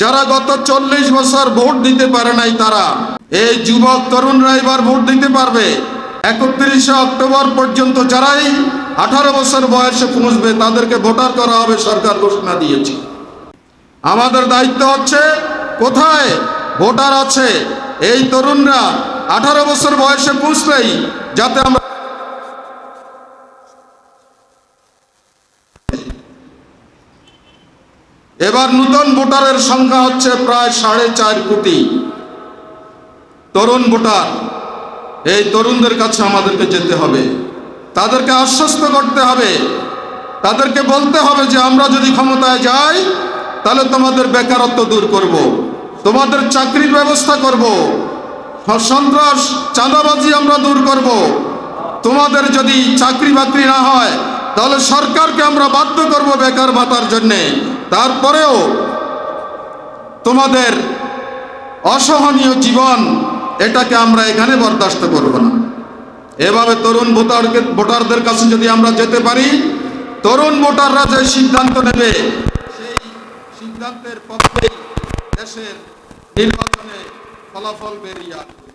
যারা গত চল্লিশ বছর ভোট দিতে পারে নাই তারা, এই যুবক তরুণরা এবার ভোট দিতে পারবে। একত্রিশে অক্টোবর পর্যন্ত যারাই আঠারো বছর বয়সে পৌঁছবে তাদেরকে ভোটার করা হবে সরকার ঘোষণা দিয়েছে। আমাদের দায়িত্ব হচ্ছে, কোথায় ভোটার আছে, এই তরুণরা আঠারো বছর বয়সে পৌঁছলেই যাতে আমরা এবার নূতন ভোটারের সংখ্যা হচ্ছে প্রায় সাড়ে চার কোটি তরুণ ভোটার, এই তরুণদের কাছে আমাদেরকে যেতে হবে তাদেরকে আশ্বস্ত করতে হবে তাদেরকে বলতে হবে যে, আমরা যদি ক্ষমতায় যাই, তাহলে তোমাদের বেকারত্ব দূর করব। তোমাদের চাকরির ব্যবস্থা করব। সন্ত্রাস, চাঁদাবাজি আমরা দূর করব। তোমাদের যদি চাকরি বাকরি না হয় তাহলে সরকারকে আমরা বাধ্য করব বেকার ভাতার জন্যে। তারপরেও তোমাদের অসহনীয় জীবন, এটাকে আমরা এখানে বরদাস্ত করব না। এভাবে তরুণ ভোটারকে ভোটারদের কাছে যদি আমরা যেতে পারি, তরুণ ভোটাররা যে সিদ্ধান্ত নেবে, সেই সিদ্ধান্তের পক্ষে দেশের নির্বাচনে ফলাফল বেরিয়ে আসবে।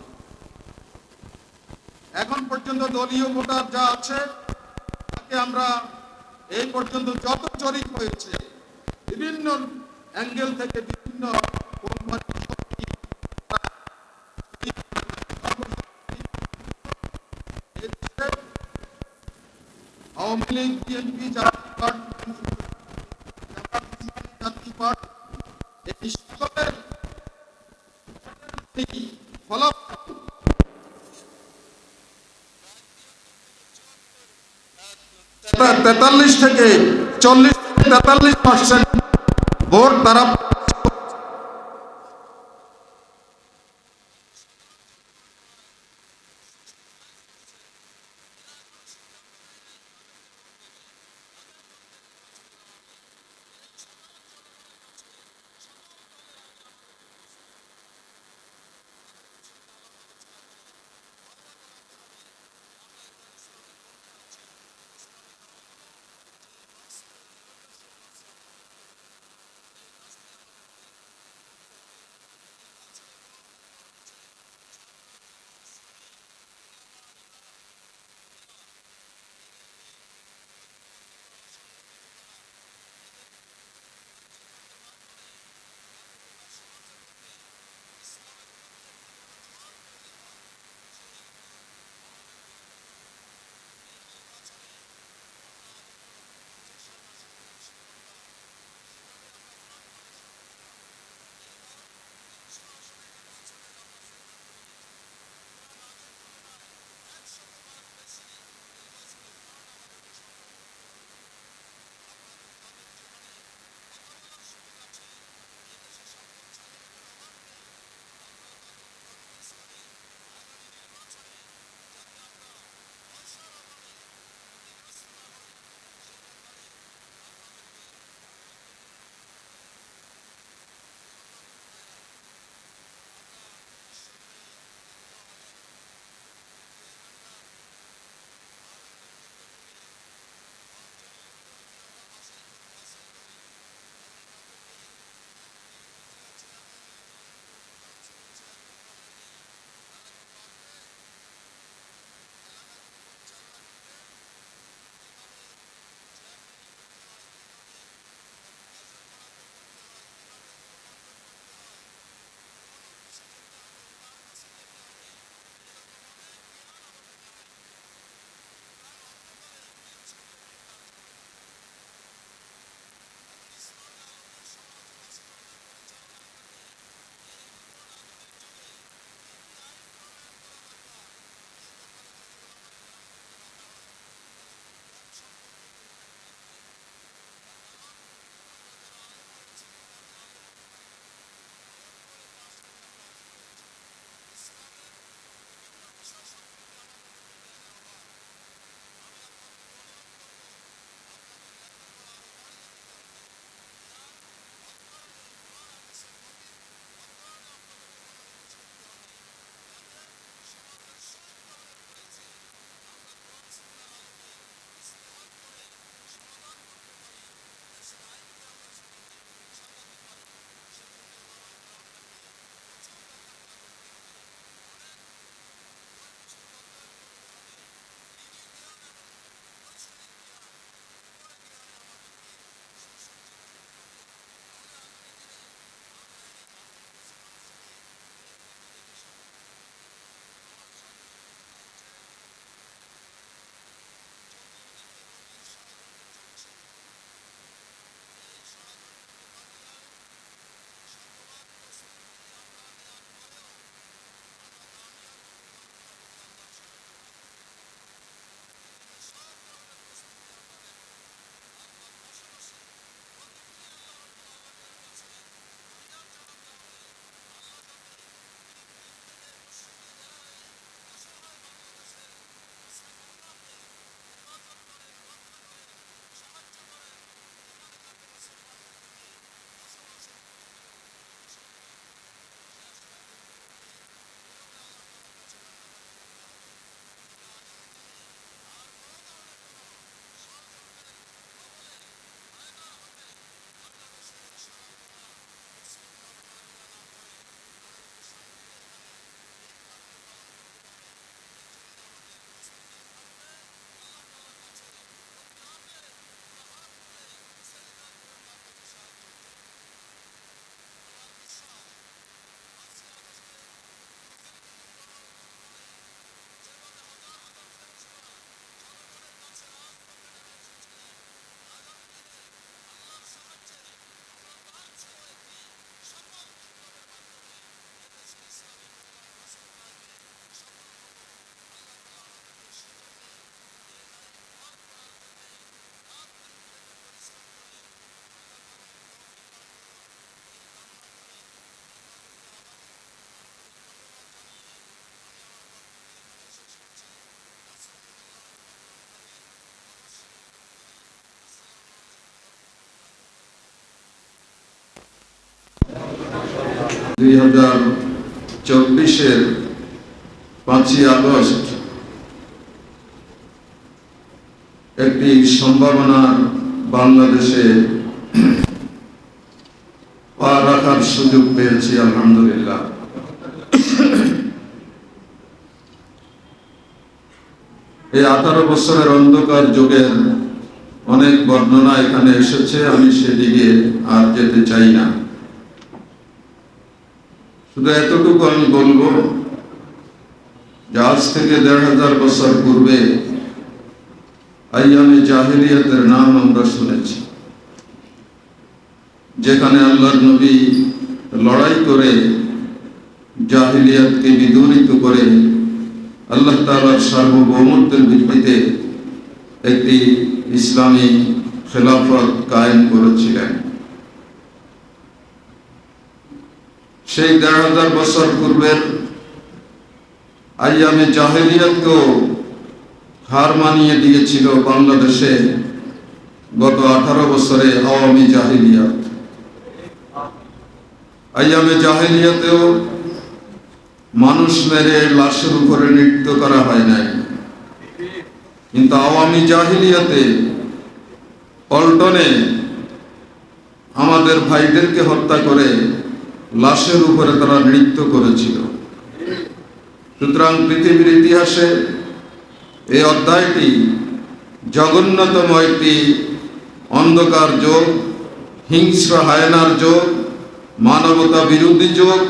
এখন পর্যন্ত দলীয় ভোটার যা আছে আমরা এই পর্যন্ত যত জরিপ হয়েছে বিভিন্ন অ্যাঙ্গেল থেকে বিভিন্ন আওয়ামী লীগ বিএনপি জাতীয় তেতাল্লিশ থেকে চল্লিশ থেকে তেতাল্লিশ পার্সেন্ট ভোট তারা দুই হাজার চব্বিশের পাঁচই আগস্ট একটি সম্ভাবনা বাংলাদেশে পা রাখার সুযোগ পেয়েছি, আলহামদুলিল্লাহ। এই আঠারো বছরের অন্ধকার যুগের অনেক বর্ণনা এখানে এসেছে, আমি সেদিকে আর যেতে চাই না। শুধু এতটুকু আমি বলব আজ থেকে দেড় হাজার বছর পূর্বে আইয়ামে জাহিলিয়াতের নাম আমরা শুনেছি। যেখানে আল্লাহর নবী লড়াই করে জাহিলিয়াতকে বিদূরিত করে আল্লাহ তাআলার সার্বভৌমত্বের ভিত্তিতে একটি ইসলামী খেলাফত কায়েম করেছিলেন। সেই দেড় হাজার বছর পূর্বের আইয়ামে জাহেলিয়াতকেও হার মানিয়ে দিয়েছিল বাংলাদেশে গত আঠারো বছরে আওয়ামী জাহিলিয়াত। আইয়ামে জাহেলিয়াতেও মানুষ মেরে লাশের উপরে নৃত্য করা হয় নাই। কিন্তু আওয়ামী জাহিলিয়াতে পল্টনে আমাদের ভাইদেরকে হত্যা করে লাশের উপরে তারা নৃত্য করেছিল। সুতরাং পৃথিবীর ইতিহাসে এই অধ্যায়টি জঘন্যতম একটি অন্ধকার যোগ, হিংস্র হায়নার যোগ, মানবতা বিরোধী যোগ,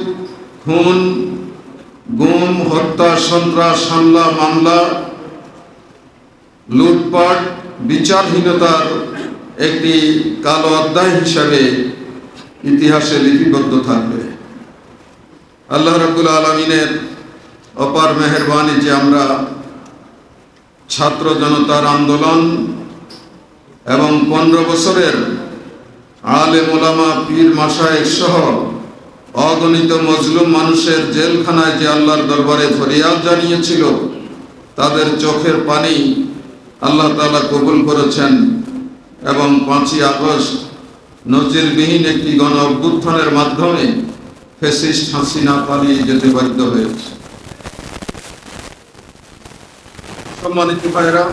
খুন, গুম, হত্যা, সন্ত্রাস, হামলা, মামলা, লুটপাট, বিচারহীনতার একটি কালো অধ্যায় হিসাবে ইতিহাসে লিপিবদ্ধ থাকবে। আল্লাহ রাবুল আলমিনের অপার মেহরবানি যে আমরা ছাত্র জনতার আন্দোলন এবং পনেরো বছরের আলে মোলামা পীর মাসায়েক সহ অগণিত মজলুম মানুষের জেলখানায় যে আল্লাহর দরবারে ফরিয়াদ জানিয়েছিল, তাদের চোখের পানি আল্লাহ তালা কবুল করেছেন এবং পাঁচই আগস্ট নজিরবিহীন একটি গণ অভ্যুত্থানের মাধ্যমে ফেসিস্ট হাসিনা পালিয়ে যেতে বাধ্য হয়েছে। সম্মানিত ভাইরা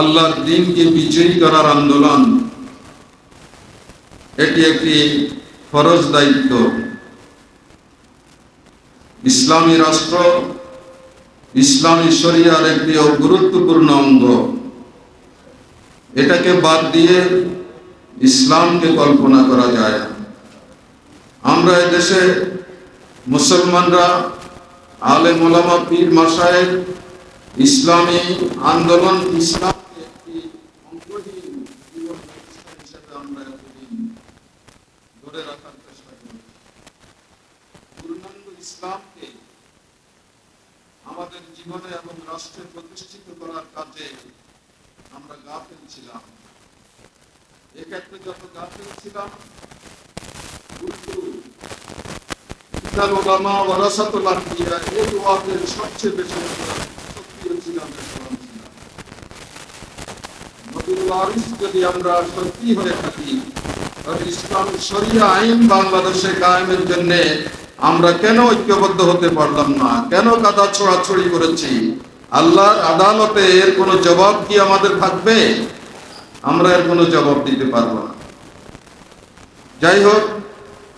আল্লাহর দিনকে বিজয়ী করার আন্দোলন, এটি একটি ফরজ দায়িত্ব। ইসলামী রাষ্ট্র, ইসলামী শরিয়ার একটি গুরুত্বপূর্ণ অঙ্গ। এটাকে বাদ দিয়ে ইসলামকে কল্পনা করা যায়। আমরা দেশে মুসলমানরা আলে মোলামা পীর মাসায়ের ইসলামী আন্দোলন এতদিন ধরে রাখার ইসলামকে আমাদের জীবনে এবং রাষ্ট্রে প্রতিষ্ঠিত করার কাজে আমরা গাফিল ছিলাম। এক্ষেত্রে যত গাফিল ছিলাম, উল্টো ইন্নাল উলামা ওয়ারাসাতুল আনবিয়া এই ওয়াদের সবচেয়ে বেশি সক্রিয় ছিলাম জন্য আমরা কেন ঐক্যবদ্ধ হতে পারলাম না? কেন কাদা ছোড়াছড়ি করেছি? আল্লাহর আদালতে এর কোনো জবাব কি আমাদের থাকবে? আমরা এর কোনো জবাব দিতে পারব না। যাই হোক,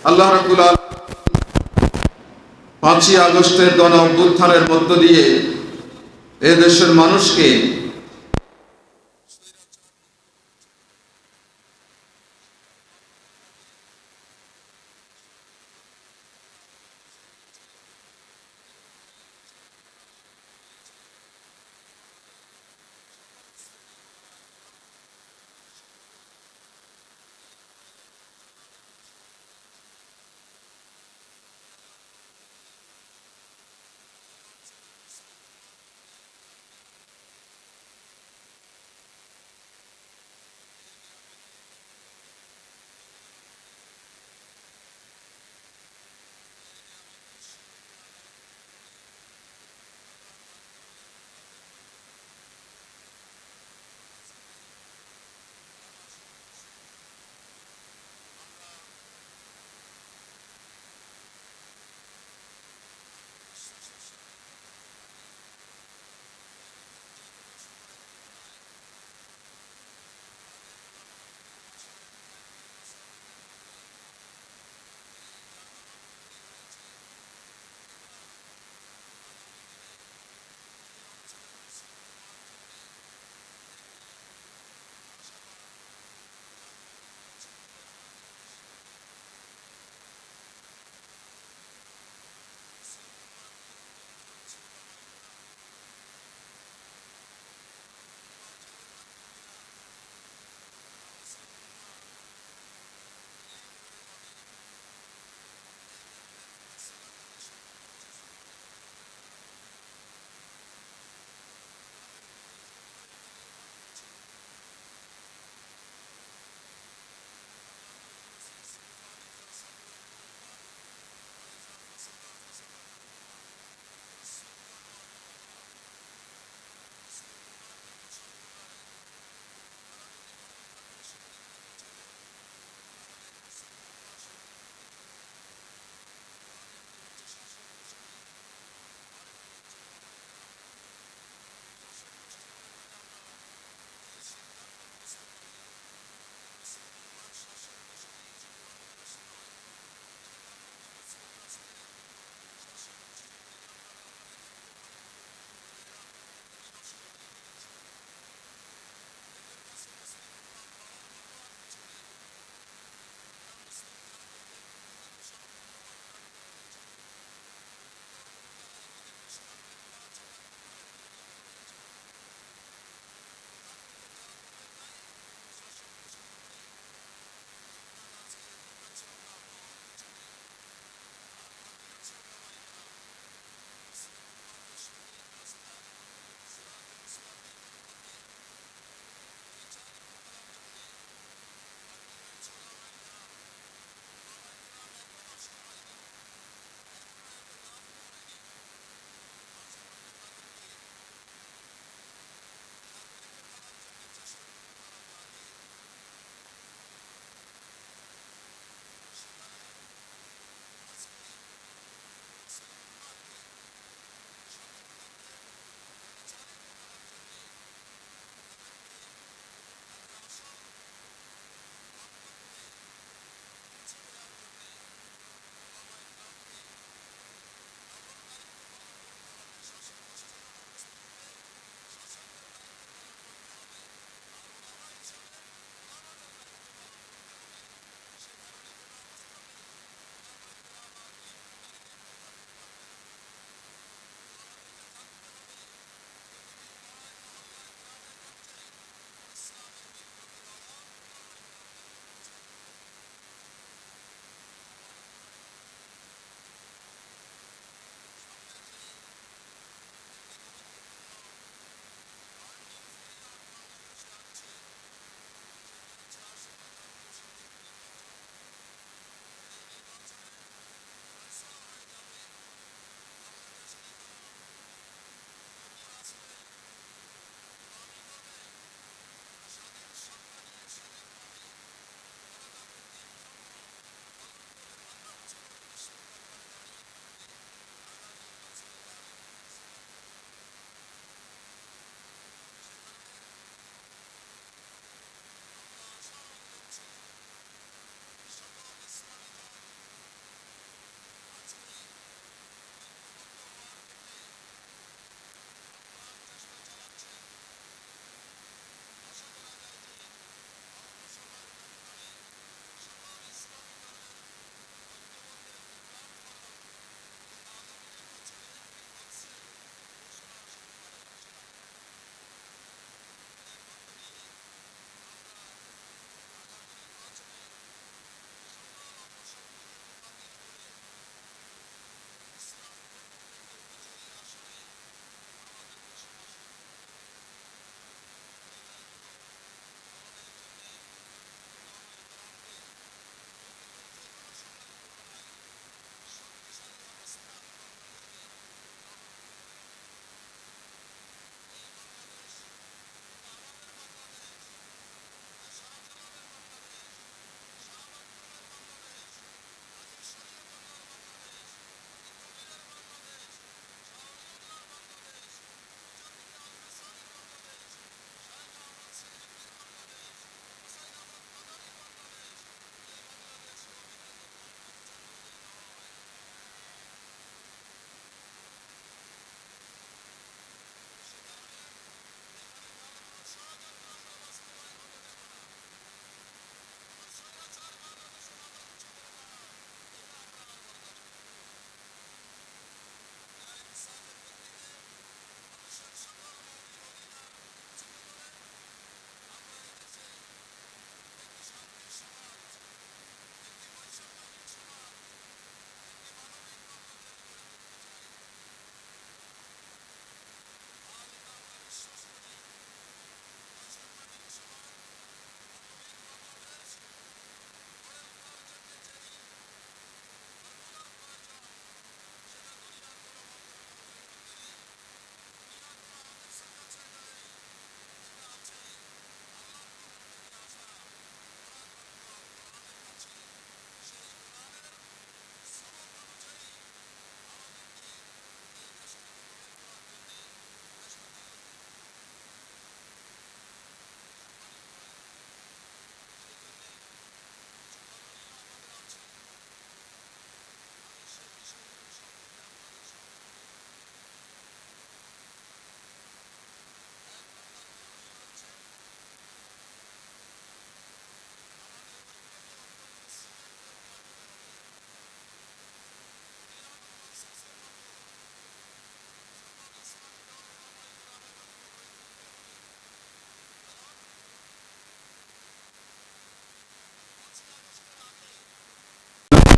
আল্লাহ রাবুল আল পাঁচই আগস্টের গণ অভ্যুত্থানের মধ্য দিয়ে এ দেশের মানুষকে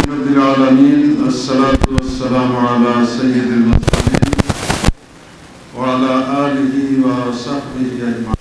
رب العالمين الصلاة والسلام على سيد المرسلين وعلى آله وصحبه أجمعين.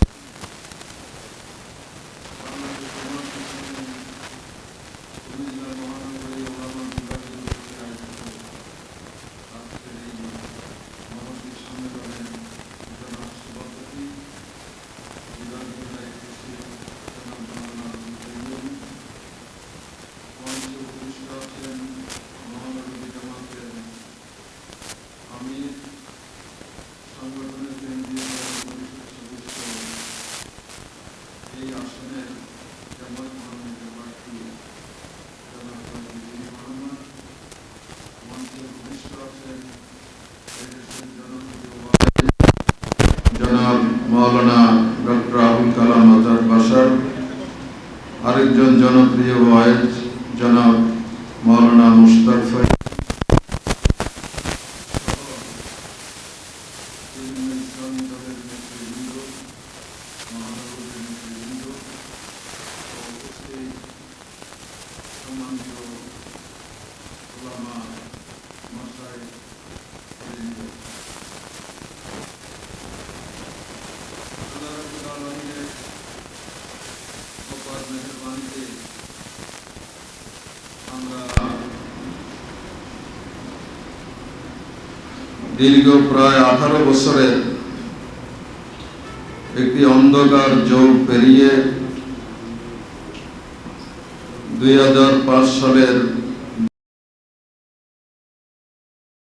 ও উপস্থিত সম্মানিত ওলামা দীর্ঘ প্রায় আঠারো বছরের একটি অন্ধকার যোগ পেরিয়ে দুই সালের